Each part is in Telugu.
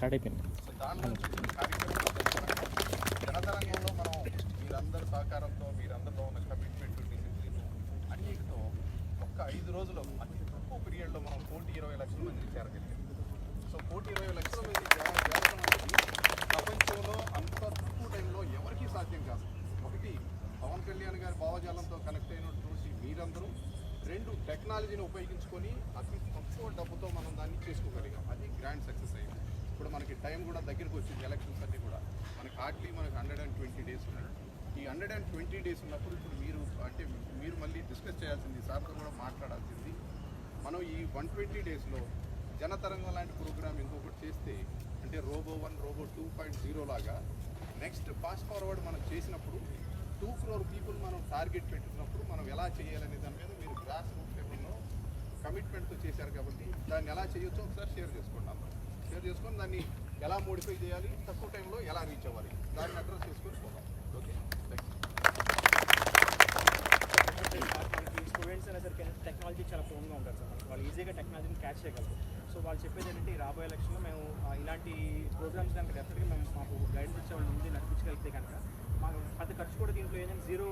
స్టార్ట్ అయిపోయింది. జనతరంగంలో మనం మీరందరి సహకారంతో మీరందరిలో ఉన్న కమిట్మెంట్ డిసిప్లిన్ అన్నిటితో ఒక్క ఐదు రోజులు అతి తక్కువ పీరియడ్లో మనం కోటి ఇరవై లక్షల మందిని చేరగలిగాం సో కోటి ఇరవై లక్షల మంది చేర- చేరడం ప్రపంచంలో అంత తక్కువ టైంలో ఎవరికీ సాధ్యం కాదు. ఒకటి పవన్ కళ్యాణ్ గారి భావజాలంతో కనెక్ట్ అయినటువంటి మీరందరూ రెండు టెక్నాలజీని ఉపయోగించుకొని అతి తక్కువ డబ్బుతో మనం దాన్ని చేసుకోగలిగాం. అది గ్రాండ్ సక్సెస్ మనకి టైం కూడా దగ్గరికి వచ్చింది ఎలక్షన్స్ అన్నీ కూడా. మనకి హార్డ్లీ మనకి హండ్రెడ్ అండ్ ట్వంటీ డేస్ ఉన్నాయి ఈ హండ్రెడ్ అండ్ ట్వంటీ డేస్ ఉన్నప్పుడు ఇప్పుడు మీరు అంటే మీరు మళ్ళీ డిస్కస్ చేయాల్సింది సార్తో కూడా మాట్లాడాల్సింది. మనం ఈ వన్ ట్వంటీ డేస్లో జనతరంగం లాంటి ప్రోగ్రామ్ ఇంకొకటి చేస్తే అంటే robo one robo two point zero లాగా నెక్స్ట్ ఫాస్ట్ ఫార్వర్డ్ మనం చేసినప్పుడు టూ క్రోర్ పీపుల్ మనం టార్గెట్ పెట్టినప్పుడు మనం ఎలా చేయాలనే దాని మీద మీరు గ్రాస్ రూట్ లెవెల్లో కమిట్మెంట్తో చేశారు కాబట్టి దాన్ని ఎలా చేయొచ్చో ఒకసారి షేర్ చేసుకోండి అందరూ షేర్ చేసుకొని దాన్ని ఎలా మోడిఫై చేయాలి తక్కువ టైంలో ఎలా రీచ్ అవ్వాలి దాన్ని అడ్రస్ చేసుకొని పోదాం. ఓకే స్టూడెంట్స్ అయినా సరే టెక్నాలజీ చాలా ఫోన్గా ఉంటారు సార్. వాళ్ళు ఈజీగా టెక్నాలజీని క్యాచ్ చేయగలరు. సో వాళ్ళు చెప్పేది ఏంటంటే ఈ రాబోయే ఎలక్షన్లో మేము ఇలాంటి ప్రోగ్రామ్స్ కనుక డెఫినెట్గా మేము మాకు గైడెన్స్ ఇచ్చే వాళ్ళు ముందు నడిపించగలిగితే కనుక మాకు పెద్ద ఖర్చు కూడా దీంట్లో ఏంటంటే జీరో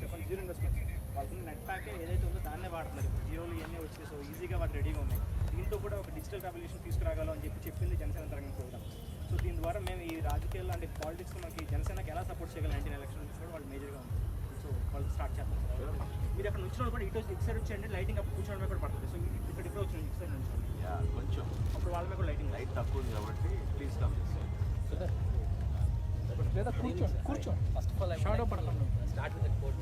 చెప్పండి జీరో ఇన్వెస్ట్మెంట్ వాళ్ళకి నెట్ ప్యాకే ఏదైతే ఉందో దాన్నే వాడుతున్నారు. జీరోలు ఇవన్నీ వచ్చేసి సో ఈజీగా వాళ్ళు రెడీగా ఉన్నాయి. దీంతో కూడా ఒక డిజిటల్ రెవల్యూషన్ తీసుకురాగలం అని చెప్పి చెప్పింది జనసేన తరంగం ప్రోగ్రామ్ సో దీని ద్వారా మేము ఈ రాజకీయాల్లో అంటే పాలిటిక్స్ మనకి జనసేనకి ఎలా సపోర్ట్ చేయగలం నైన్టీన్ ఎలక్షన్ కూడా వాళ్ళు మేజర్గా ఉంది సో వాళ్ళు స్టార్ట్ చేస్తాం మీరు అక్కడ నుంచి కూడా ఇటు ఇటు సైడ్ వచ్చేయండి లైటింగ్ అప్పుడు కూర్చోవడం కూడా పడుతుంది. సో ఇక్కడ ఇక్కడ వచ్చి ఇటు సైడ్ నుంచి యా కొంచెం అప్పుడు వాళ్ళ మీద కూడా లైటింగ్ లైట్ తక్కువ ఉంది కాబట్టి ప్లీజ్ కమ్ లేదా కూర్చో కూర్చో. First of all, I Shadow would like పడకుండా. to start with a quote.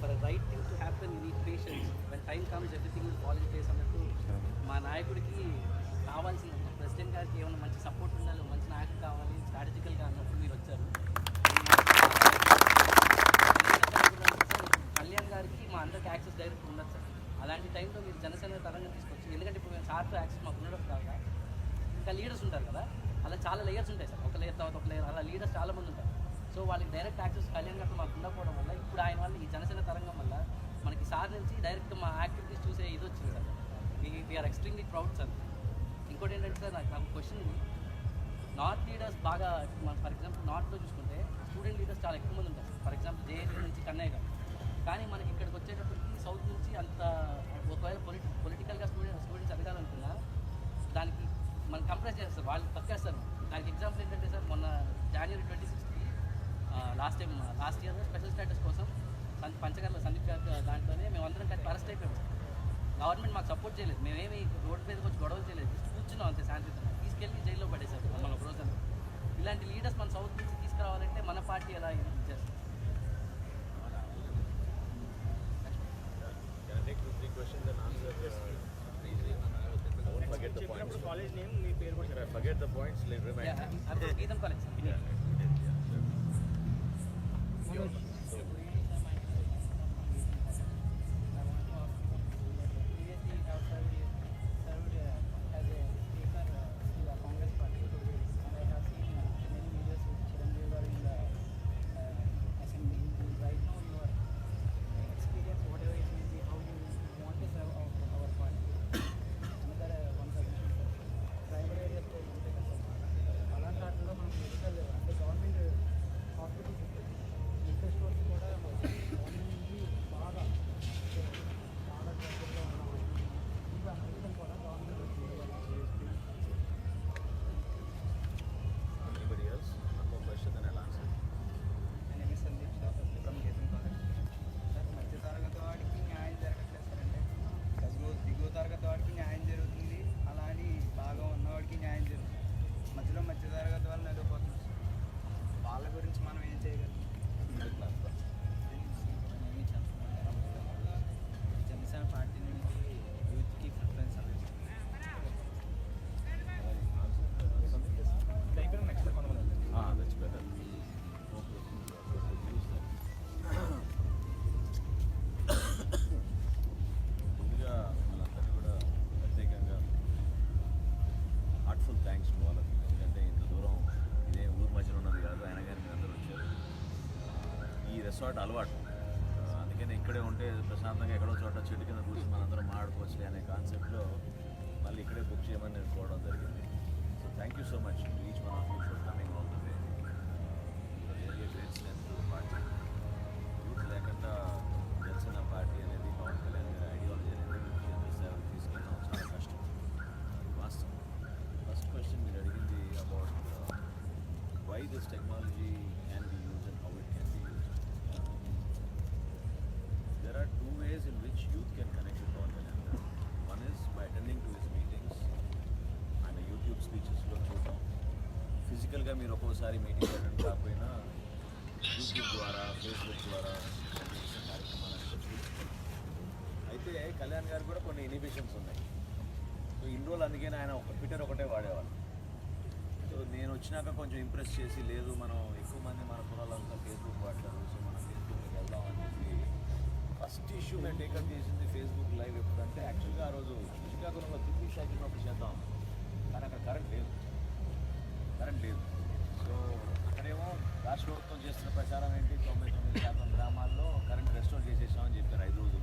For a right thing to happen, you need patience. When time comes, మా నాయకుడికి కావాల్సిన ప్రెసిడెంట్ గారికి ఏమైనా మంచి సపోర్ట్ ఉండాలి మంచి నాయకుడు కావాలి స్ట్రాటజికల్గా అన్నప్పుడు మీరు వచ్చారు. కళ్యాణ్ గారికి మా అందరికి యాక్సెస్ డైరెక్ట్ ఉండదు సార్. అలాంటి టైంలో మీరు జనసేన తరంగా తీసుకొచ్చి ఎందుకంటే ఇప్పుడు మేము సార్తో యాక్సెస్ మాకు ఉండడం కాదు? ఇంకా లీడర్స్ ఉంటారు కదా అలా చాలా లేయర్స్ ఉంటాయి సార్. ఒక లేయర్ తర్వాత ఒక లేయర్ అలా లీడర్స్ చాలా మంది ఉంటారు. సో వాళ్ళకి డైరెక్ట్ యాక్సెస్ కళ్యాణ్ గారితో మాకు ఉండకపోవడం వల్ల ఇప్పుడు ఆయన వల్ల ఈ జనసేన తరంగం వల్ల మనకి సార్ నుంచి డైరెక్ట్ మా యాక్టివిటీస్ చూసే ఇది వచ్చింది sir. We are extremely proud sir ఇంకోటి ఏంటంటే సార్ నాకు నాకు క్వశ్చన్ ఉంది. నార్త్ లీడర్స్ బాగా మనం ఫర్ ఎగ్జాంపుల్ నార్త్లో చూసుకుంటే స్టూడెంట్ లీడర్స్ చాలా ఎక్కువ మంది ఉంటారు. ఫర్ ఎగ్జాంపుల్ జేఎన్యూ నుంచి కన్నయ్య గారు. కానీ మనకి ఇక్కడికి వచ్చేటప్పటికి సౌత్ నుంచి అంత ఒకవేళ పొలిటి పొలిటికల్గా స్టూడెంట్ స్టూడెంట్స్ అడగాలనుకున్నా దానికి మనం కంప్రెస్ చేస్తారు వాళ్ళు తక్కేస్తారు దానికి ఎగ్జాంపుల్ ఏంటంటే సార్ మొన్న జనవరి twenty సిక్స్త్కి last time last year special status కోసం పంచగర్ల సందీప్ గారి దాంట్లోనే మేము అందరం కలిసి అరెస్ట్ అయిపోయాము గవర్నమెంట్ మాకు సపోర్ట్ చేయలేదు. మేమేమి రోడ్డు మీదకి వచ్చి గొడవలు చేయలేదు. కూర్చున్నాం అంతే శాంతియుతంగా తీసుకెళ్ళి జైల్లో పడేశారు మమ్మల్ని ఒక రోజు ఇలాంటి లీడర్స్ మన సౌత్ నుంచి తీసుకురావాలంటే మన పార్టీ ఎలా చేస్తారు Can I take two, three questions and answer uh, easily? ఈ అలవాటు. అందుకని ఇక్కడే ఉంటే ప్రశాంతంగా ఎక్కడో చోట చెట్టు కింద కూర్చొని మనందరం మాట్లాడుకోవచ్చు అనే కాన్సెప్ట్లో మళ్ళీ ఇక్కడే బుక్ చేయమని నేను కోవడం జరిగింది. So thank you so much ఫిజికల్గా మీరు ఒక్కోసారి మీటింగ్ అటెండ్ కాకపోయినా యూట్యూబ్ ద్వారా ఫేస్బుక్ ద్వారా అయితే కళ్యాణ్ గారు కూడా కొన్ని ఇనిబిషన్స్ ఉన్నాయి. సో ఇన్ని రోజులు అందుకని ఆయన ఒక ట్విట్టర్ ఒకటే వాడేవాళ్ళు. సో నేను వచ్చినాక కొంచెం ఇంప్రెస్ చేసి లేదు మనం ఎక్కువ మంది మన కులాలంతా ఫేస్బుక్ వాడతారు సో మనం ఫేస్బుక్కి వెళ్దాం అని చెప్పి ఫస్ట్ ఇష్యూ మేము టేకప్ చేసింది ఫేస్బుక్ లైవ్ ఎప్పుడంటే యాక్చువల్గా ఆ రోజు శ్రీకాకుళంలో దిల్లీ సైకిల్ ఉన్నప్పుడు చేద్దాం. కానీ అక్కడ కరెంట్ లేదు. కరెంట్ లేదు. రాష్ట్ర ప్రభుత్వం చేస్తున్న ప్రచారం ఏంటి? తొంభై తొమ్మిది శాతం గ్రామాల్లో కరెంట్ రెస్టోర్ చేసేసామని చెప్పారు ఐదు రోజులు.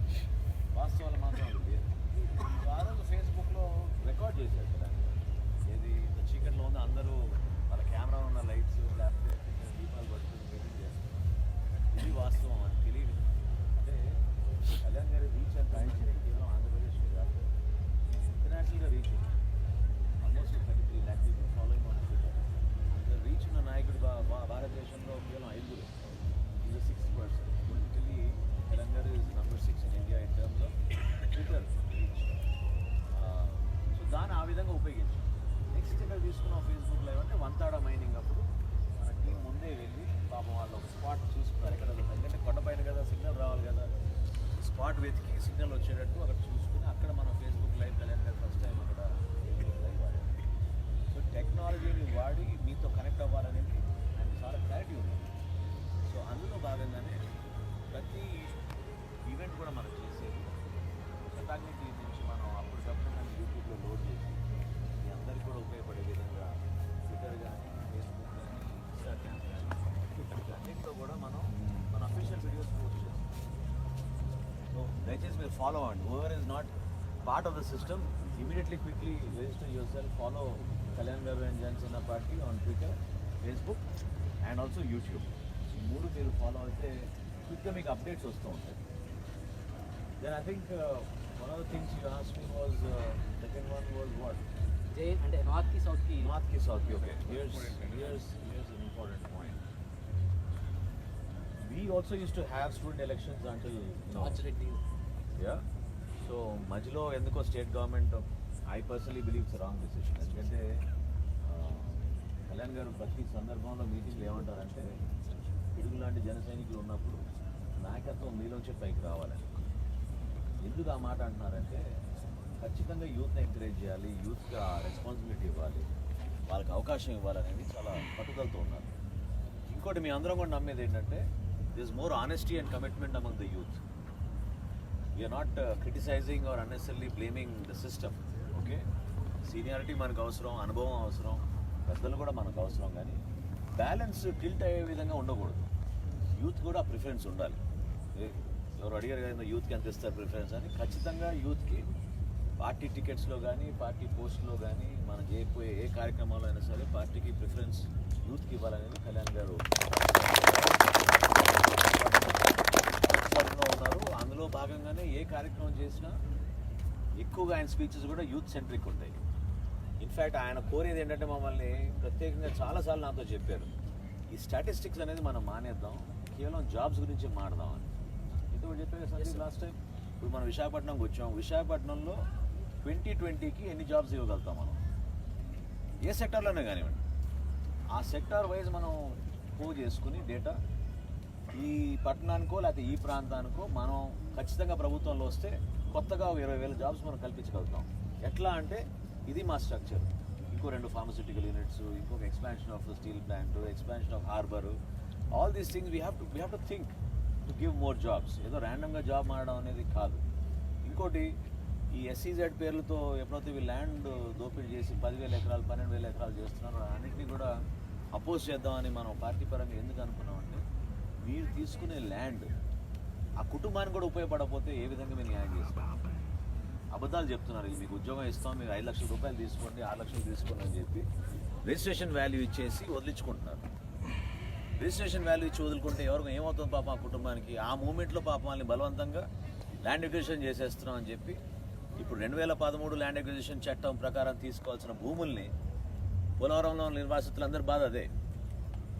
వచ్చేటట్టు అక్కడ చూసుకుని అక్కడ మనం ఫేస్బుక్ లైవ్ కలిగిన ఫస్ట్ టైం అక్కడ లైవ్ సో టెక్నాలజీని వాడి మీతో కనెక్ట్ అవ్వాలనేది అండ్ చాలా క్లారిటీ ఉంది. సో అందులో భాగంగానే ప్రతి ఈవెంట్ కూడా మనం చేసేది శతాగ్ని దయచేసి మీరు ఫాలో అవ్వండి over is not part of the system immediately quickly register yourself follow Kalyan garu and Janasena party on Twitter Facebook and also YouTube ఈ మూడు మీరు ఫాలో అయితే క్విక్గా మీకు అప్డేట్స్ వస్తూ ఉంటాయి then I think one of the things you as me was second one was what జై అంటే నార్త్కి సౌత్కి నార్త్కి సౌత్కి okay here's here's here's an important point. We also used to have student elections until you know, March Reddy yeah so మధ్యలో ఎందుకో state government I personally believe it's wrong decision ఎందుకంటే కళ్యాణ్ గారు ప్రతి సందర్భంలో మీటింగ్లు ఏమంటారంటే పిడుగు లాంటి జన సైనికులు ఉన్నప్పుడు నాయకత్వం మీలోంచి పైకి రావాలని ఎందుకు ఆ మాట అంటున్నారంటే ఖచ్చితంగా యూత్ని ఎంకరేజ్ చేయాలి యూత్కి ఆ రెస్పాన్సిబిలిటీ ఇవ్వాలి వాళ్ళకి అవకాశం ఇవ్వాలనేది చాలా పట్టుదలతో ఉన్నారు. ఇంకోటి మీ అందరం కూడా నమ్మేది ఏంటంటే this more honesty and commitment among the youth we're not criticizing or unnecessary blaming the system okay seniority మనకు అవసరం అనుభవం అవసరం పెద్దలు కూడా మనకు అవసరం కానీ బ్యాలెన్స్ టిల్ట్ అయ్యే విధంగా ఉండకూడదు. యూత్ కూడా ప్రిఫరెన్స్ ఉండాలి. ఎవరు అడిగారు కదా యూత్కి ఎంత ఇస్తారు ప్రిఫరెన్స్ అని ఖచ్చితంగా యూత్కి పార్టీ టికెట్స్లో కానీ పార్టీ పోస్ట్లో కానీ మనం చేయకపోయే ఏ కార్యక్రమాల్లో అయినా సరే పార్టీకి ప్రిఫరెన్స్ యూత్కి ఇవ్వాలనేది కళ్యాణ్ గారు లో ఉన్నారు అందులో భాగంగానే ఏ కార్యక్రమం చేసినా ఎక్కువగా ఆయన స్పీచెస్ కూడా యూత్ సెంట్రిక్ ఉంటాయి. ఇన్ఫ్యాక్ట్ ఆయన కోరేది ఏంటంటే మమ్మల్ని ప్రత్యేకంగా చాలాసార్లు నాతో చెప్పారు. ఈ స్టాటిస్టిక్స్ అనేది మనం మానేద్దాం కేవలం జాబ్స్ గురించి మాడదాం అని. ఇది చెప్పారు లాస్ట్ టైం ఇప్పుడు మనం విశాఖపట్నంకి వచ్చాం. విశాఖపట్నంలో ట్వంటీ ట్వంటీకి ఎన్ని జాబ్స్ ఇవ్వగలుగుతాం మనం? ఏ సెక్టార్లోనే కానివ్వండి. ఆ సెక్టార్ వైజ్ మనం మూవ్ చేసుకుని డేటా ఈ పట్టణానికో లేకపోతే ఈ ప్రాంతానికో మనం ఖచ్చితంగా ప్రభుత్వంలో వస్తే కొత్తగా ఇరవై వేల జాబ్స్ మనం కల్పించగలుగుతాం. ఎట్లా అంటే ఇది మా స్ట్రక్చర్. ఇంకో రెండు ఫార్మస్యూటికల్ యూనిట్స్ ఇంకొక expansion of steel plant expansion of harbour all these things we have to we have to think to give more jobs ఏదో ర్యాండమ్గా జాబ్ మారడం అనేది కాదు. ఇంకోటి ఈ ఎస్సీజెడ్ పేర్లతో ఎప్పుడైతే వీళ్ళు ల్యాండ్ దోపిడీ చేసి పదివేల ఎకరాలు పన్నెండు వేల ఎకరాలు చేస్తున్నారో అన్నింటినీ కూడా అపోజ్ చేద్దామని మనం పార్టీ పరంగా ఎందుకు అనుకున్నామంటే మీరు తీసుకునే ల్యాండ్ ఆ కుటుంబానికి కూడా ఉపయోగపడకపోతే ఏ విధంగా మీరు న్యాయం చేస్తారు? అబద్ధాలు చెప్తున్నారు. ఇది మీకు ఉద్యోగం ఇస్తాం మీరు ఐదు లక్షల రూపాయలు తీసుకోండి ఆరు లక్షలు తీసుకోండి అని చెప్పి రిజిస్ట్రేషన్ వాల్యూ ఇచ్చేసి వదిలించుకుంటున్నారు. రిజిస్ట్రేషన్ వాల్యూ ఇచ్చి వదులుకుంటే ఎవరికి ఏమవుతుంది పాపం ఆ కుటుంబానికి? ఆ మూమెంట్లో పాపం వాళ్ళని బలవంతంగా ల్యాండ్ ఎక్విజిషన్ చేసేస్తున్నాం అని చెప్పి ఇప్పుడు రెండు వేల పదమూడు ల్యాండ్ ఎక్విజిషన్ చట్టం ప్రకారం తీసుకోవాల్సిన భూముల్ని పోలవరంలో నిర్వాసితులందరి బాధ అదే.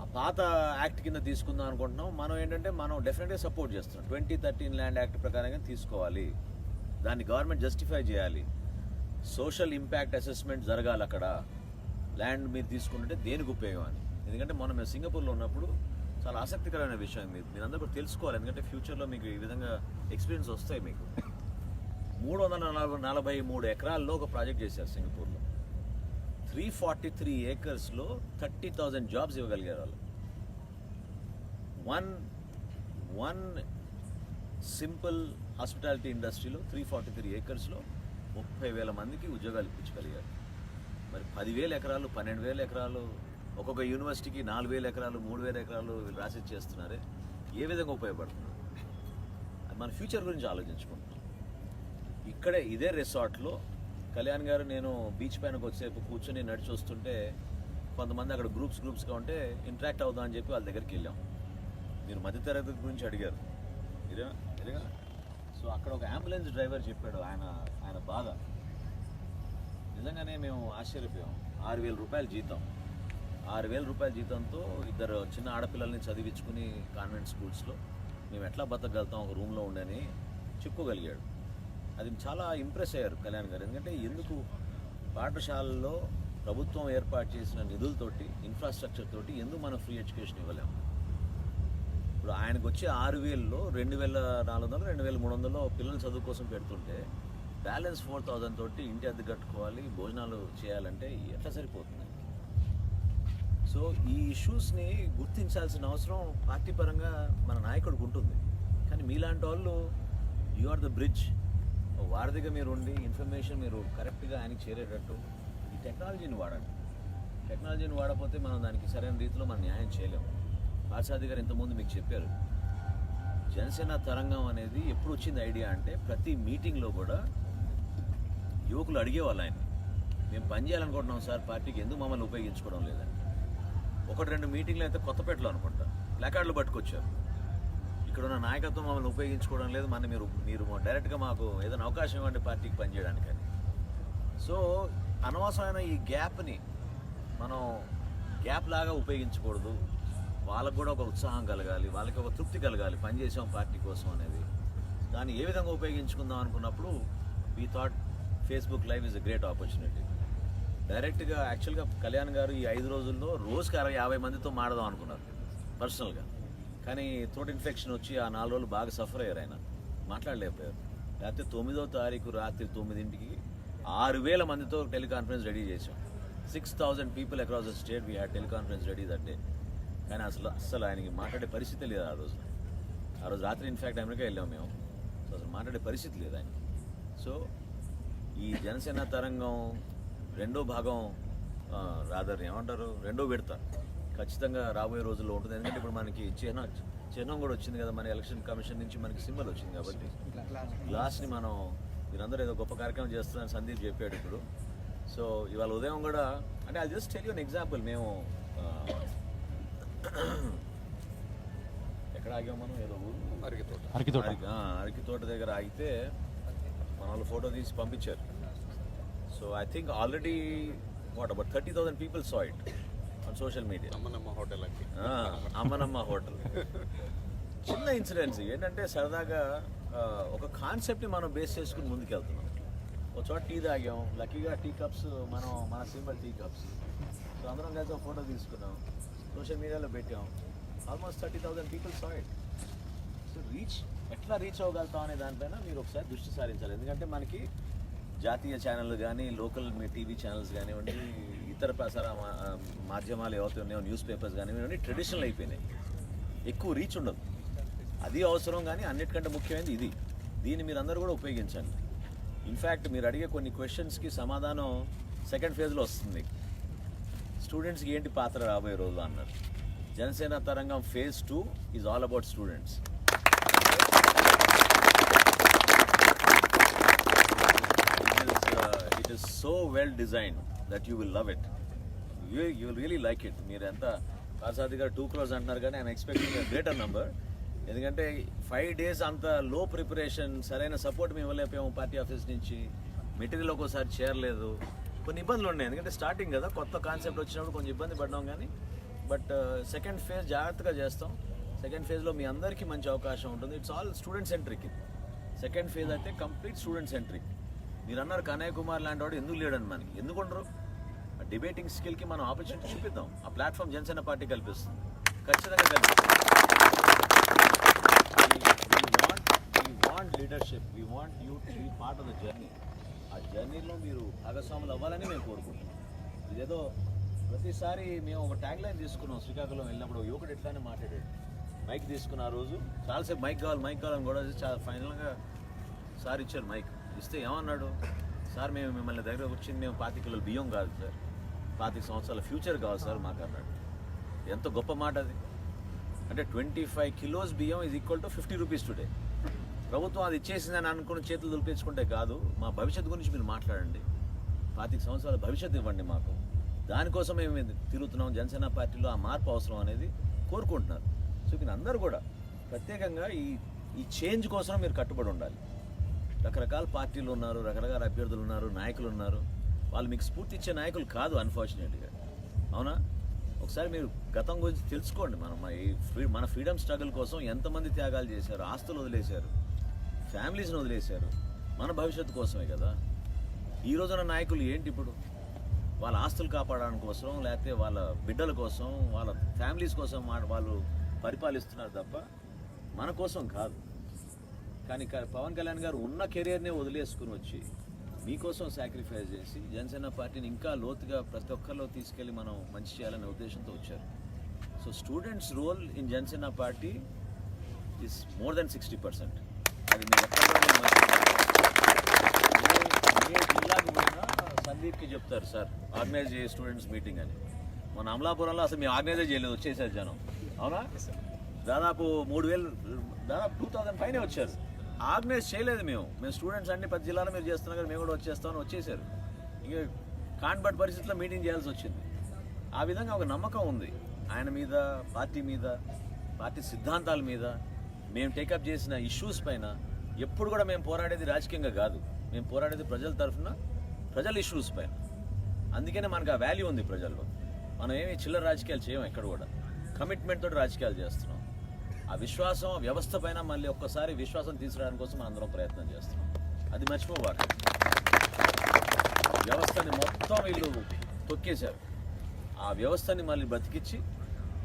ఆ పాత యాక్ట్ కింద తీసుకుందాం అనుకుంటున్నాం. మనం ఏంటంటే మనం డెఫినెట్గా సపోర్ట్ చేస్తున్నాం. ట్వంటీ థర్టీన్ ల్యాండ్ యాక్ట్ ప్రకారంగా తీసుకోవాలి. దాన్ని గవర్నమెంట్ జస్టిఫై చేయాలి. సోషల్ ఇంపాక్ట్ అసెస్మెంట్ జరగాలి అక్కడ. ల్యాండ్ మీరు తీసుకుంటుంటే దేనికి ఉపయోగం అని. ఎందుకంటే మనం మేము సింగపూర్లో ఉన్నప్పుడు చాలా ఆసక్తికరమైన విషయం మీరు మీరందరూ కూడా తెలుసుకోవాలి. ఎందుకంటే ఫ్యూచర్లో మీకు ఈ విధంగా ఎక్స్పీరియన్స్ వస్తాయి మీకు. మూడు వందల నలభై నలభై మూడు ఎకరాల్లో ఒక ప్రాజెక్ట్ చేశారు సింగపూర్లో. త్రీ ఫార్టీ త్రీ ఏకర్స్లో థర్టీ థౌజండ్ జాబ్స్ ఇవ్వగలిగారు వాళ్ళు. వన్ వన్ సింపుల్ హాస్పిటాలిటీ ఇండస్ట్రీలో త్రీ ఫార్టీ త్రీ ఏకర్స్లో ముప్పై వేల మందికి ఉద్యోగాలు ఇప్పించగలిగారు. మరి పదివేల ఎకరాలు పన్నెండు వేల ఎకరాలు ఒక్కొక్క యూనివర్సిటీకి నాలుగు వేల ఎకరాలు మూడు వేల ఎకరాలు రాసి చేస్తున్నారే? ఏ విధంగా ఉపయోగపడుతున్నారు? మన ఫ్యూచర్ గురించి ఆలోచించుకుంటున్నాం ఇక్కడే ఇదే రిసార్ట్లో కళ్యాణ్ గారు నేను బీచ్ పైన కొద్దిసేపు కూర్చొని నడిచి వస్తుంటే కొంతమంది అక్కడ గ్రూప్స్ గ్రూప్స్గా ఉంటే ఇంటరాక్ట్ అవుదాం అని చెప్పి వాళ్ళ దగ్గరికి వెళ్ళాం. మీరు మధ్యతరగతి గురించి అడిగారు. సో అక్కడ ఒక అంబులెన్స్ డ్రైవర్ చెప్పాడు. ఆయన ఆయన బాధ. నిజంగానే మేము ఆశ్చర్యపోయాం. ఆరు వేల రూపాయలు జీతం. ఆరు వేల రూపాయల జీతంతో ఇద్దరు చిన్న ఆడపిల్లల్ని చదివించుకుని కాన్వెంట్ స్కూల్స్లో మేము ఎట్లా బతకగలుగుతాం? ఒక రూమ్లో ఉండని చెప్పుకోగలిగాడు. అది చాలా ఇంప్రెస్ అయ్యారు కళ్యాణ్ గారు. ఎందుకంటే ఎందుకు పాఠశాలల్లో ప్రభుత్వం ఏర్పాటు చేసిన నిధులతోటి ఇన్ఫ్రాస్ట్రక్చర్ తోటి ఎందుకు మనం ఫ్రీ ఎడ్యుకేషన్ ఇవ్వలేము ఇప్పుడు ఆయనకు వచ్చే ఆరు వేలలో రెండు వేల నాలుగు వందలు రెండు వేల మూడు వందలు పిల్లల చదువు కోసం పెడుతుంటే బ్యాలెన్స్ ఫోర్ థౌజండ్ తోటి ఇంటి అద్దె కట్టుకోవాలి భోజనాలు చేయాలంటే ఎట్లా సరిపోతుంది? సో ఈ ఇష్యూస్ని గుర్తించాల్సిన అవసరం పార్టీ పరంగా మన నాయకుడికి ఉంటుంది. కానీ మీలాంటి వాళ్ళు యు ఆర్ ద బ్రిడ్జ్ వారధిగా మీరు ఉండి ఇన్ఫర్మేషన్ మీరు కరెక్ట్గా ఆయనకి చేరేటట్టు ఈ టెక్నాలజీని వాడండి. టెక్నాలజీని వాడకపోతే మనం దానికి సరైన రీతిలో మనం న్యాయం చేయలేము. పార్సాది గారు ఇంతకుముందు మీకు చెప్పారు జనసేన తరంగం అనేది ఎప్పుడు వచ్చింది ఐడియా అంటే ప్రతి మీటింగ్లో కూడా యువకులు అడిగేవాళ్ళు ఆయన మేము పని చేయాలనుకుంటున్నాం సార్ పార్టీకి ఎందుకు మమ్మల్ని ఉపయోగించుకోవడం లేదని. ఒకటి రెండు మీటింగ్లు అయితే కొత్తపేటలో అనుకుంటా ప్లాకార్డులు పట్టుకొచ్చారు. ఇక్కడ ఉన్న నాయకత్వం మమ్మల్ని ఉపయోగించుకోవడం లేదు. మన మీరు మీరు డైరెక్ట్గా మాకు ఏదైనా అవకాశం ఇవ్వండి పార్టీకి పనిచేయడానికని. సో అనవసరమైన ఈ గ్యాప్ని మనం గ్యాప్ లాగా ఉపయోగించకూడదు. వాళ్ళకు కూడా ఒక ఉత్సాహం కలగాలి వాళ్ళకి ఒక తృప్తి కలగాలి పనిచేసాం పార్టీ కోసం అనేది. దాన్ని ఏ విధంగా ఉపయోగించుకుందాం అనుకున్నప్పుడు we thought Facebook live is a great opportunity డైరెక్ట్గా యాక్చువల్గా కళ్యాణ్ గారు ఈ ఐదు రోజుల్లో రోజుకి అరవై యాభై మందితో మాడదాం అనుకున్నారు పర్సనల్గా. కానీ థ్రోట్ ఇన్ఫెక్షన్ వచ్చి ఆ నాలుగు రోజులు బాగా సఫర్ అయ్యారు ఆయన. మాట్లాడలేకపోయారు. లేకపోతే తొమ్మిదో తారీఖు రాత్రి తొమ్మిదింటికి ఆరు వేల మందితో టెలికాన్ఫరెన్స్ రెడీ చేసాం six thousand people across the state we had teleconference ready that day కానీ అసలు అసలు ఆయనకి మాట్లాడే పరిస్థితి లేదు ఆ రోజు. ఆ రోజు రాత్రి ఇన్ఫ్యాక్ట్ అమెరికా వెళ్ళాం మేము. సో అసలు మాట్లాడే పరిస్థితి లేదు ఆయన సో ఈ జనసేన తరంగం రెండో భాగం రాదర్ ఏమంటారు? రెండో విడత. ఖచ్చితంగా రాబోయే రోజుల్లో ఉంటుంది. ఎందుకంటే ఇప్పుడు మనకి చిహ్నం చిహ్నం కూడా వచ్చింది కదా మన ఎలక్షన్ కమిషన్ నుంచి మనకి సింబల్ వచ్చింది కాబట్టి. గ్లాస్ని మనం మీరందరూ ఏదో గొప్ప కార్యక్రమం చేస్తున్నారని సందీప్ చెప్పాడు ఇప్పుడు. సో ఇవాళ ఉదయం కూడా అంటే అది జస్ట్ టెల్ యూ ఎగ్జాంపుల్ మేము ఎక్కడ ఆగాం మనం? ఏదో ఊరు? అరిగితోట అరికి ఆ, అరికి తోట దగ్గర ఆగితే మన వాళ్ళు ఫోటో తీసి పంపించారు. So I think already what about thirty thousand people saw it social media Ammanamma hotel Ammanamma hotel. చిన్న ఇన్సిడెంట్స్ ఏంటంటే సరదాగా ఒక కాన్సెప్ట్ని మనం బేస్ చేసుకుని ముందుకెళ్తున్నాం. ఒక చోట టీ తాగాం లక్కీగా టీ కప్స్ మనం మన సింబల్ టీ కప్స్. సో అందరం కలిసి ఒక ఫోటో తీసుకున్నాం సోషల్ మీడియాలో పెట్టాం. Almost thirty thousand people saw it so reach ఎట్లా రీచ్ అవ్వగలుగుతాం అనే దానిపైన మీరు ఒకసారి దృష్టి సారించాలి. ఎందుకంటే మనకి జాతీయ ఛానళ్ళు కానీ లోకల్ టీవీ ఛానల్స్ కానివ్వండి ఇతర ప్రసార మా- మాధ్యమాలు ఏవైతే ఉన్నాయో న్యూస్ పేపర్స్ కానీ ట్రెడిషనల్ అయిపోయినాయి. ఎక్కువ రీచ్ ఉండదు. అది అవసరం కానీ అన్నిటికంటే ముఖ్యమైనది ఇది. దీన్ని మీరు అందరూ కూడా ఉపయోగించండి. ఇన్ఫ్యాక్ట్ మీరు అడిగే కొన్ని క్వశ్చన్స్కి సమాధానం సెకండ్ ఫేజ్లో వస్తుంది. స్టూడెంట్స్కి ఏంటి పాత్ర రాబోయే రోజులు అన్నారు. Janasena Tarangam phase two is all about students it is so well design that you will love it you you really like it మీరు ఎంత ప్రసాద్ గారు టూ క్రోర్స్ అంటున్నారు కానీ ఆయన ఎక్స్పెక్టింగ్ గ్రేటర్ నెంబర్ ఎందుకంటే ఫైవ్ డేస్ అంత లో ప్రిపరేషన్ సరైన సపోర్ట్ మేము ఇవ్వలేకపోయాము పార్టీ ఆఫీస్ నుంచి మెటీరియల్ ఒక్కోసారి చేరలేదు. కొన్ని ఇబ్బందులు ఉన్నాయి. ఎందుకంటే స్టార్టింగ్ కదా కొత్త కాన్సెప్ట్ వచ్చినప్పుడు కొంచెం ఇబ్బంది పడ్డాం కానీ బట్ సెకండ్ ఫేజ్ జాగ్రత్తగా చేస్తాం. సెకండ్ ఫేజ్లో మీ అందరికీ మంచి అవకాశం ఉంటుంది. It's all student centric second phase అయితే కంప్లీట్ స్టూడెంట్ సెంట్రిక్ మీరు అన్నారు కనయ్య కుమార్ లాంటి వాడు ఎందుకు లేడని మనకి ఎందుకు ఉండరు? డిబేటింగ్ స్కిల్కి మనం ఆపర్చునిటీ చూపిద్దాం. ఆ ప్లాట్ఫామ్ జనసేన పార్టీ కల్పిస్తుంది. ఖచ్చితంగా కల్పిస్తుంది. Want leadership we want you to be part of the journey ఆ జర్నీలో మీరు భాగస్వాములు అవ్వాలని మేము కోరుకుంటున్నాం. ఇదేదో ప్రతిసారి మేము ఒక ట్యాగ్ లైన్ తీసుకున్నాం శ్రీకాకుళం వెళ్ళినప్పుడు. యువకుడు ఎట్లానే మాట్లాడాడు. మైక్ తీసుకున్న ఆ రోజు. చాలాసేపు మైక్ కావాలి మైక్ కావాలని కూడా చాలా ఫైనల్గా సార్ ఇచ్చారు మైక్. ఇస్తే ఏమన్నాడు? సార్ మేము మిమ్మల్ని దగ్గర వచ్చింది మేము పాతికలు బియ్యం కాదు సార్. పాతిక సంవత్సరాల ఫ్యూచర్ కావాలి సార్ మాకు అన్నాడు. ఎంత గొప్ప మాట అది. అంటే ట్వంటీ ఫైవ్ కిలోస్ బియ్యం is equal to fifty rupees today ప్రభుత్వం అది ఇచ్చేసిందని అనుకుని చేతులు దులిపించుకుంటే కాదు మా భవిష్యత్తు గురించి మీరు మాట్లాడండి. పాతిక సంవత్సరాల భవిష్యత్తు ఇవ్వండి మాకు. దానికోసం మేము తిరుగుతున్నాం జనసేన పార్టీలో ఆ మార్పు అవసరం అనేది కోరుకుంటున్నారు. సో మీరు అందరూ కూడా ప్రత్యేకంగా ఈ ఈ చేంజ్ కోసం మీరు కట్టుబడి ఉండాలి. రకరకాల పార్టీలు ఉన్నారు రకరకాల అభ్యర్థులు ఉన్నారు నాయకులు ఉన్నారు. వాళ్ళు మీకు స్ఫూర్తి ఇచ్చే నాయకులు కాదు అన్ఫార్చునేట్గా అవునా? ఒకసారి మీరు గతం గురించి తెలుసుకోండి. మనం మన ఈ ఫ్రీ మన ఫ్రీడమ్ స్ట్రగుల్ కోసం ఎంతమంది త్యాగాలు చేశారు ఆస్తులు వదిలేశారు ఫ్యామిలీస్ని వదిలేశారు మన భవిష్యత్తు కోసమే కదా? ఈ రోజున నాయకులు ఏంటి ఇప్పుడు? వాళ్ళ ఆస్తులు కాపాడడానికి కోసం లేకపోతే వాళ్ళ బిడ్డల కోసం వాళ్ళ ఫ్యామిలీస్ కోసం వాళ్ళు పరిపాలిస్తున్నారు తప్ప మన కోసం కాదు. కానీ పవన్ కళ్యాణ్ గారు ఉన్న కెరియర్నే వదిలేసుకుని వచ్చి మీకోసం సాక్రిఫైస్ చేసి జనసేన పార్టీని ఇంకా లోతుగా ప్రతి ఒక్కరిలో తీసుకెళ్ళి మనం మంచి చేయాలనే ఉద్దేశంతో వచ్చారు. So students role in Janasena party is more than sixty percent అది నేను జిల్లాకు పోయినా సందీప్కి చెప్తారు సార్ ఆర్గనైజ్ చేయ స్టూడెంట్స్ మీటింగ్ అని. మన అమలాపురంలో అసలు మేము ఆర్గనైజ్ చేయలేదు వచ్చేసారు జనం. అవునా? దాదాపు మూడు వేలు దాదాపు టూ థౌసండ్ పైనే వచ్చారు. ఆర్గనైజ్ చేయలేదు మేము. మేము స్టూడెంట్స్ అన్ని పది జిల్లాలో మీరు చేస్తున్నా కానీ మేము కూడా వచ్చేస్తామని వచ్చేసారు. ఇక కాన్బట్ పరిస్థితుల్లో మీటింగ్ చేయాల్సి వచ్చింది. ఆ విధంగా ఒక నమ్మకం ఉంది. ఆయన మీద పార్టీ మీద పార్టీ సిద్ధాంతాల మీద మేము టేకప్ చేసిన ఇష్యూస్ పైన ఎప్పుడు కూడా మేము పోరాడేది రాజకీయంగా కాదు. మేము పోరాడేది ప్రజల తరఫున ప్రజల ఇష్యూస్ పైన. అందుకనే మనకు ఆ వాల్యూ ఉంది ప్రజల్లో. మనం ఏమి చిల్లర రాజకీయాలు చేయం ఎక్కడ కూడా. కమిట్మెంట్ తోటి రాజకీయాలు చేస్తున్నాం. ఆ విశ్వాసం వ్యవస్థ పైన మళ్ళీ ఒక్కసారి విశ్వాసం తీసుకురావడం కోసం మనం అందరం ప్రయత్నం చేస్తున్నాం. అది మర్చిపోవాలి వ్యవస్థని మొత్తం వీళ్ళు తొక్కేశారు. ఆ వ్యవస్థని మళ్ళీ బ్రతికిచ్చి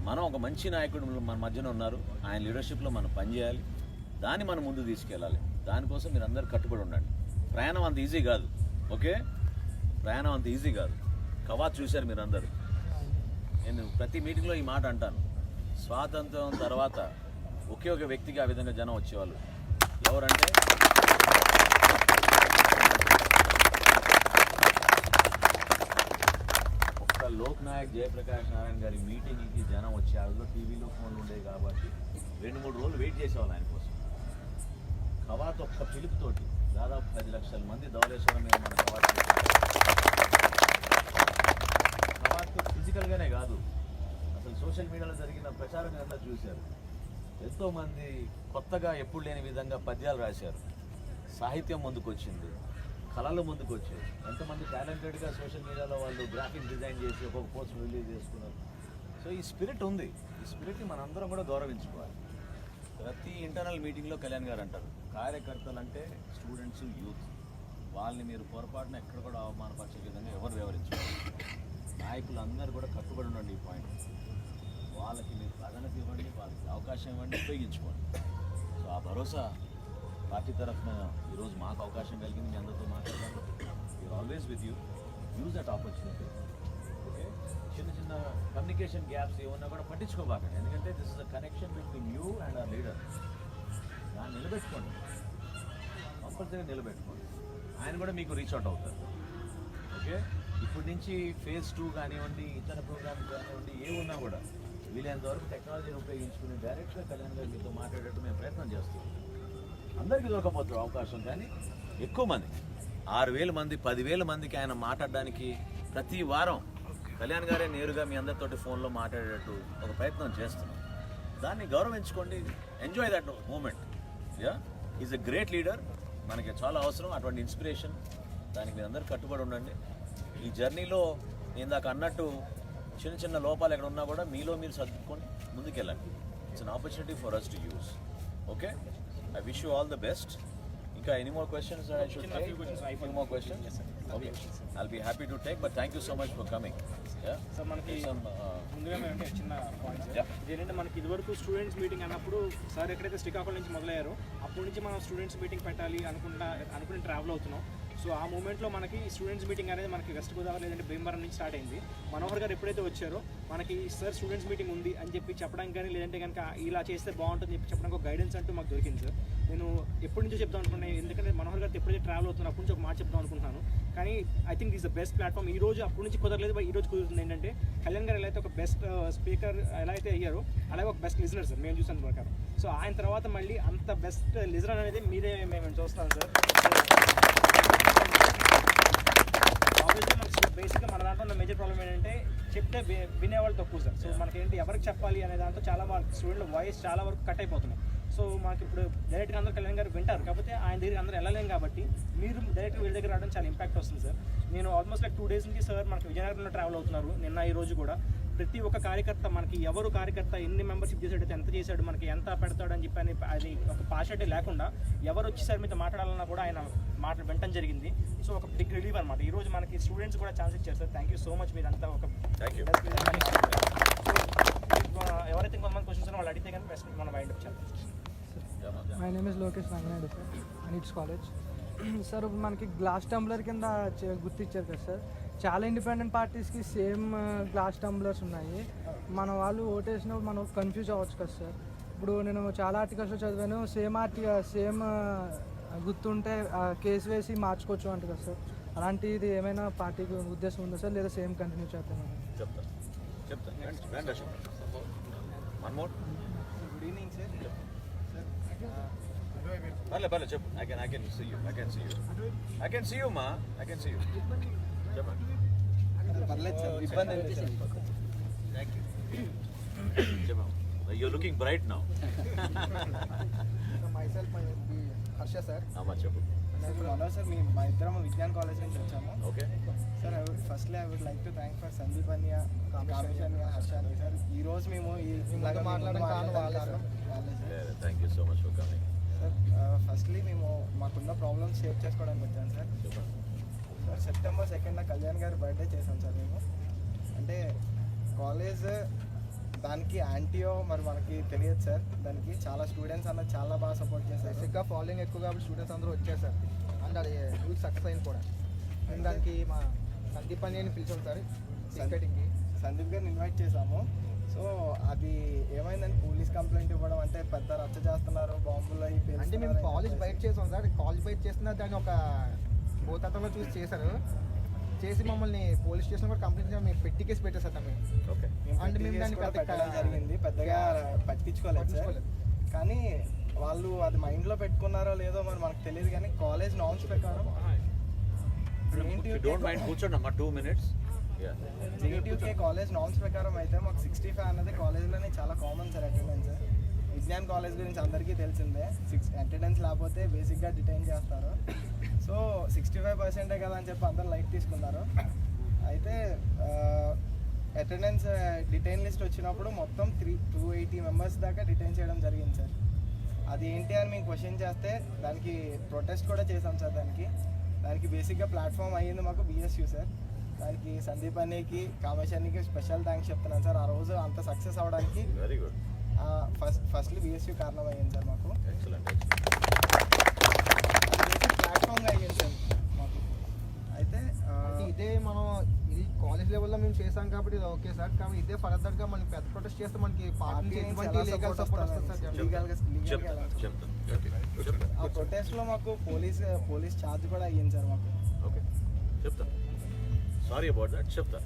మనం ఒక మంచి నాయకుడు మన మధ్యన ఉన్నారు. ఆయన లీడర్షిప్లో మనం పనిచేయాలి. దాన్ని మనం ముందు తీసుకెళ్ళాలి. దానికోసం మీరు అందరు కట్టుబడి ఉండండి. ప్రయాణం అంత ఈజీ కాదు. ఓకే? ప్రయాణం అంత ఈజీ కాదు. కవాత్ చూశారు మీరు అందరు నేను ప్రతి మీటింగ్లో ఈ మాట అంటాను. స్వాతంత్రం తర్వాత ఒకే ఒక వ్యక్తికి ఆ విధంగా జనం వచ్చేవాళ్ళు. ఎవరంటే? ఒక్క లోక్ నాయక్ జయప్రకాష్ నారాయణ గారి మీటింగ్కి జనం వచ్చే అందులో టీవీలో ఫోన్లు ఉండేవి కాబట్టి రెండు మూడు రోజులు వెయిట్ చేసేవాళ్ళు ఆయన కోసం. కవాత ఒక్క పిలుపుతోటి దాదాపు పది లక్షల మంది ధవళేశ్వరం మీద మన కవాత కవాత్ ఫిజికల్గానే కాదు. అసలు సోషల్ మీడియాలో జరిగిన ప్రచారం అంతా చూశారు. ఎంతో మంది కొత్తగా ఎప్పుడు లేని విధంగా పద్యాలు రాశారు. సాహిత్యం ముందుకొచ్చింది. కళలు ముందుకు వచ్చాయి ఎంతమంది టాలెంటెడ్గా సోషల్ మీడియాలో వాళ్ళు గ్రాఫిక్ డిజైన్ చేసి ఒక్కొక్క పోస్ట్ రిలీజ్ చేసుకున్నారు. సో ఈ స్పిరిట్ ఉంది. ఈ స్పిరిట్ని మనందరం కూడా గౌరవించుకోవాలి. ప్రతి ఇంటర్నల్ మీటింగ్లో కళ్యాణ్ గారు అంటారు కార్యకర్తలు అంటే స్టూడెంట్స్ యూత్. వాళ్ళని మీరు పొరపాటున ఎక్కడ కూడా అవమానపరిచే విధంగా ఎవరు వివరించారు నాయకులు అందరూ కూడా కట్టుబడి ఉండండి ఈ పాయింట్. వాళ్ళకి మీరు ప్రాధాన్యత ఇవ్వండి వాళ్ళకి అవకాశం ఇవ్వండి ఉపయోగించుకోండి. సో ఆ భరోసా పార్టీ తరఫున ఈరోజు మాకు అవకాశం కలిగింది మీ అందరితో మాట్లాడాలి you're always with you use that opportunity okay చిన్న చిన్న కమ్యూనికేషన్ గ్యాప్స్ ఏమన్నా కూడా పట్టించుకోబాకండి. ఎందుకంటే this is the connection between you and a leader దాన్ని నిలబెట్టుకోండి. కంపల్సరీగా నిలబెట్టుకోండి. ఆయన కూడా మీకు రీచ్ అవుట్ అవుతారు. ఓకే ఇప్పటి నుంచి ఫేజ్ టూ కానివ్వండి ఇతర ప్రోగ్రామ్స్ కానివ్వండి ఏ ఉన్నా కూడా. వీలైనంత వరకు టెక్నాలజీని ఉపయోగించుకుని డైరెక్ట్గా కళ్యాణ్ గారు మీతో మాట్లాడేట్టు మేము ప్రయత్నం చేస్తాం అందరికీ దొరకపోతుంది అవకాశం కానీ ఎక్కువ మంది ఆరు వేల మంది పదివేల మందికి ఆయన మాట్లాడడానికి ప్రతి వారం కళ్యాణ్ గారే నేరుగా మీ అందరితోటి ఫోన్లో మాట్లాడేటట్టు ఒక ప్రయత్నం చేస్తున్నాం. దాన్ని గౌరవించుకోండి. Enjoy that moment yeah is a great leader మనకి చాలా అవసరం. అటువంటి ఇన్స్పిరేషన్ దానికి మీరు అందరు కట్టుబడి ఉండండి. ఈ జర్నీలో నేను దాకా అన్నట్టు చిన్న చిన్న లోపాలు ఎక్కడ ఉన్నా కూడా మీలో మీరు సర్దుకొని ముందుకెళ్ళండి. It's an opportunity for us to use okay I wish you all the best ఇంకా any more questions I should take more questions okay I'll be happy to take but thank you so much for coming sir మనకి ముందుగా మేము చిన్న పాయింట్స్. ఏంటంటే మనకి ఇదివరకు స్టూడెంట్స్ మీటింగ్ అన్నప్పుడు సార్ ఎక్కడైతే శ్రీకాకుళం నుంచి మొదలయ్యారో అప్పటి నుంచి మనం స్టూడెంట్స్ మీటింగ్ పెట్టాలి అనుకుంటా అనుకుని ట్రావెల్ అవుతున్నాం. సో ఆ మూమెంట్లో మనకి స్టూడెంట్స్ మీటింగ్ అనేది మనకి వెస్ట్ గోదావరి లేదంటే భీమవరం నుంచి స్టార్ట్ అయింది. మనోహర్ గారు ఎప్పుడైతే వచ్చారో మనకి సార్ స్టూడెంట్స్ మీటింగ్ ఉంది అని చెప్పి చెప్పడానికి కానీ లేదంటే కనుక ఇలా చేస్తే బాగుంటుంది చెప్పి చెప్పడానికి ఒక గైడెన్స్ అంటూ మాకు దొరికింది సార్ నేను ఎప్పటి నుంచో చెప్దాం అనుకున్నాను ఎందుకంటే మనోహర్ గారితో ఎప్పుడైతే ట్రావెల్ అవుతున్నా అప్పటి నుంచి ఒక మాట చెప్దాం అనుకుంటున్నాను. కానీ I think is the best platform ఈ రోజు అప్పటి నుంచి కుదరలేదు ఈ రోజు కుదురుతుంది. ఏంటంటే కళ్యాణ్ గారు ఎలా అయితే ఒక బెస్ట్ స్పీకర్ uh, ఎలా అయితే అయ్యారో అలాగే ఒక బెస్ట్ లిజనర్ సార్ మేము చూసాను ప్రకారం. సో ఆయన తర్వాత మళ్ళీ అంత బెస్ట్ లిజనర్ అనేది మీరే మేము చూస్తాం సార్ బేసిక్గా మన దాంట్లో ఉన్న మేజర్ ప్రాబ్లం ఏంటంటే చెప్తే వినేవాళ్ళు తక్కువ సార్. సో మనకేంటి ఎవరికి చెప్పాలి అనే దాంతో చాలా వరకు స్టూడెంట్ వాయిస్ చాలా వరకు కట్ అయిపోతున్నాయి. సో మాకు ఇప్పుడు డైరెక్ట్గా అందరూ కళ్యాణ్ గారు వింటారు. కాకపోతే ఆయన దగ్గర అందరూ వెళ్ళలేం కాబట్టి మీరు డైరెక్ట్గా వీళ్ళ దగ్గర రావడం చాలా ఇంపాక్ట్ వస్తుంది సార్. నేను ఆల్మోస్ట్ లైక్ టూ డేస్ నుంచి సార్ మనకి విజయనగరంలో ట్రావెల్ అవుతున్నారు. నిన్న ఈ రోజు కూడా. ప్రతి ఒక్క కార్యకర్త మనకి ఎవరు కార్యకర్త ఎన్ని మెంబర్షిప్ చేశాడు ఎంత చేశాడు మనకి ఎంత పెడతాడు అని చెప్పి అని అది ఒక పాషటే లేకుండా ఎవరు వచ్చి సార్ మీతో మాట్లాడాలన్నా కూడా ఆయన మాటలు వింటం జరిగింది. సో ఒక బిగ్ రిలీవ్ అనమాట ఈ రోజు మనకి స్టూడెంట్స్ కూడా ఛాన్స్ ఇచ్చారు sir thank you so much మీరంతా ఒక ఎవరైతే ఇంకొంతమంది క్వశ్చన్స్ వాళ్ళు అడిగితే కానీ బెస్ట్ మనం వైండ్ అప్ చేద్దాం. My name is Lokesh Ranganayudu sir ANITS college sir ఇప్పుడు మనకి గ్లాస్ టంబ్లర్ కింద గుర్తించారు కదా సార్ చాలా ఇండిపెండెంట్ పార్టీస్కి సేమ్ గ్లాస్ టంబ్లర్స్ ఉన్నాయి. మన వాళ్ళు ఓటేసినప్పుడు మనం కన్ఫ్యూజ్ అవ్వచ్చు కదా సార్ ఇప్పుడు నేను చాలా ఆర్టికల్స్లో చదివాను. సేమ్ ఆర్టి సేమ్ గుర్తుంటే కేసు వేసి మార్చుకోవచ్చు అంట కదా సార్. అలాంటిది ఏమైనా పార్టీకి ఉద్దేశం ఉందా సార్? లేదా సేమ్ కంటిన్యూ చేద్దామని చెప్తా. చెప్తా. రండి, రండి Ashok one more good evening sir పర్లే పర్లే చెప్పు. I can I can see you I can see you I can see you మా ఐ కెన్ సీ యూ చెప్పండి పర్లేదు సార్ ఇబ్బంది లేదు సార్. చెప్పండి you looking bright now myself Harsha sir. చెప్పు. సార్ మీ మా ఇద్దరం విజ్ఞాన్ కాలేజ్ నుంచి వచ్చాము. Okay. Sir I would firstly I would like to thank for Sandeep అన్య కామేష్ అన్య హర్ష అన్య సార్ ఈ రోజు మేము ఈ ఇలాగ మాట్లాడడం thank you so much for coming sir. Firstly మేము మాకున్న ప్రాబ్లమ్స్ షేర్ చేసుకోవడానికి వచ్చాను sir. Sir September second Kalyan గారి బర్త్డే చేసాం సార్ మేము. అంటే కాలేజ్ దానికి యాంటీయో మరి మనకి తెలియదు సార్. దానికి చాలా స్టూడెంట్స్ అన్నది చాలా బాగా సపోర్ట్ చేశారు. బేసిక్గా ఫాలోయింగ్ ఎక్కువ కాబట్టి స్టూడెంట్స్ అందరూ వచ్చారు సార్. అండ్ అది రూల్ సక్సెస్ అయింది కూడా. మేము దానికి మా సందీప్ అని అని పిలిచాం సార్ టికెటింగ్కి సందీప్ గారిని ఇన్వైట్ చేశాము. సో అది ఏమైందని పోలీస్ కంప్లైంట్ ఇవ్వడం అంటే పెద్ద రచ్చ చేస్తున్నారు బాంబులు అంటే మేము కాలేజ్. బయట చేసాం సార్. కాలేజ్ బయట చేస్తున్న దాన్ని ఒక భూతత్వంలో చూసి చేశారు. చేసి మమ్మల్ని పోలీస్ స్టేషన్ కూడా కంప్లైంట్ చేసి మేము పెట్టి కేసు పెట్టేసారు సార్ మేము ఓకే పెట్టి మేము దాన్ని పెద్ద జరిగింది. పెద్దగా పట్టించుకోలేదు సార్. కానీ వాళ్ళు అది మైండ్లో పెట్టుకున్నారో లేదో మరి మనకు తెలియదు కానీ కాలేజ్ నామ్స్ ప్రకారం డోంట్ మైండ్ కూర్చోండి అమ్మా two minutes JNTUK college norms ప్రకారం అయితే మాకు సిక్స్టీ ఫైవ్ అన్నది కాలేజ్లోనే చాలా common sir attendance Vignan college గురించి అందరికీ తెలిసిందే. సిక్స్ అటెండెన్స్ లేకపోతే బేసిక్గా డిటైన్ చేస్తారు. సో సిక్స్టీ ఫైవ్ పర్సెంటే కదా అని చెప్పి అందరు లైట్ తీసుకున్నారు. అయితే అటెండెన్స్ డిటైన్ లిస్ట్ వచ్చినప్పుడు మొత్తం త్రీ టూ ఎయిటీ మెంబర్స్ దాకా డిటైన్ చేయడం జరిగింది సార్. అది ఏంటి అని మేము క్వశ్చన్ చేస్తే దానికి ప్రొటెస్ట్ కూడా చేశాం సార్ దానికి. దానికి బేసిక్గా ప్లాట్ఫామ్ అయ్యింది మాకు బీఎస్యూ సార్. దానికి సందీప్ అన్నయ్యకి కామేష్ స్పెషల్ థ్యాంక్స్ చెప్తున్నాను సార్. ఆ రోజు అంత సక్సెస్ అవడానికి very good first firstly BSU కారణం అయ్యింది సార్ మాకు. ఎక్సలెంట్ ప్లాట్ఫామ్గా అయ్యింది సార్ మాకు. అయితే ఇదే మనం ఇది కాలేజ్ లెవెల్లో మేము చేసాం కాబట్టి ఇది ఓకే సార్. కానీ ఇదే ఫర్దర్గా మనం పెద్ద ప్రొటెస్ట్ చేస్తే మనకి పార్టీ లీగల్ సపోర్ట్ వస్తుంది సార్? లీగల్గా ఆ ప్రొటెస్ట్లో మాకు పోలీస్ పోలీస్ ఛార్జ్ కూడా అయ్యింది సార్ మాకు. ఓకే చెప్తా సారీ అబౌట్ దట్ చెప్తా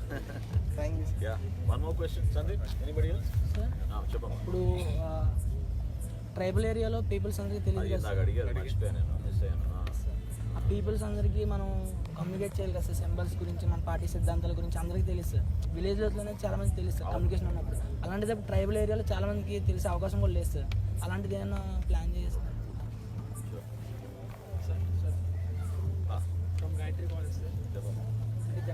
thank you yeah one more question Sandeep anybody else చెప్పమ్మా ఇప్పుడు ట్రైబల్ ఏరియాలో పీపుల్స్ అందరికీ అది తెలియదు సార్. అడిగారు మర్చిపోయాను నేను మిస్ అయ్యాను. ఆ. పీపుల్స్ అందరికీ మనం కమ్యూనికేట్ చేయాలి కదా సార్ సింబల్స్ గురించి మన పార్టీ సిద్ధాంతాల గురించి అందరికీ తెలుసు విలేజ్లోనే చాలా మందికి తెలుసు కమ్యూనికేషన్ ఉన్నప్పుడు. అలాంటిది ట్రైబల్ ఏరియాలో చాలా మందికి తెలిసే అవకాశం కూడా లేదు సార్ అలాంటిది ఏమైనా ప్లాన్ చేస్తారు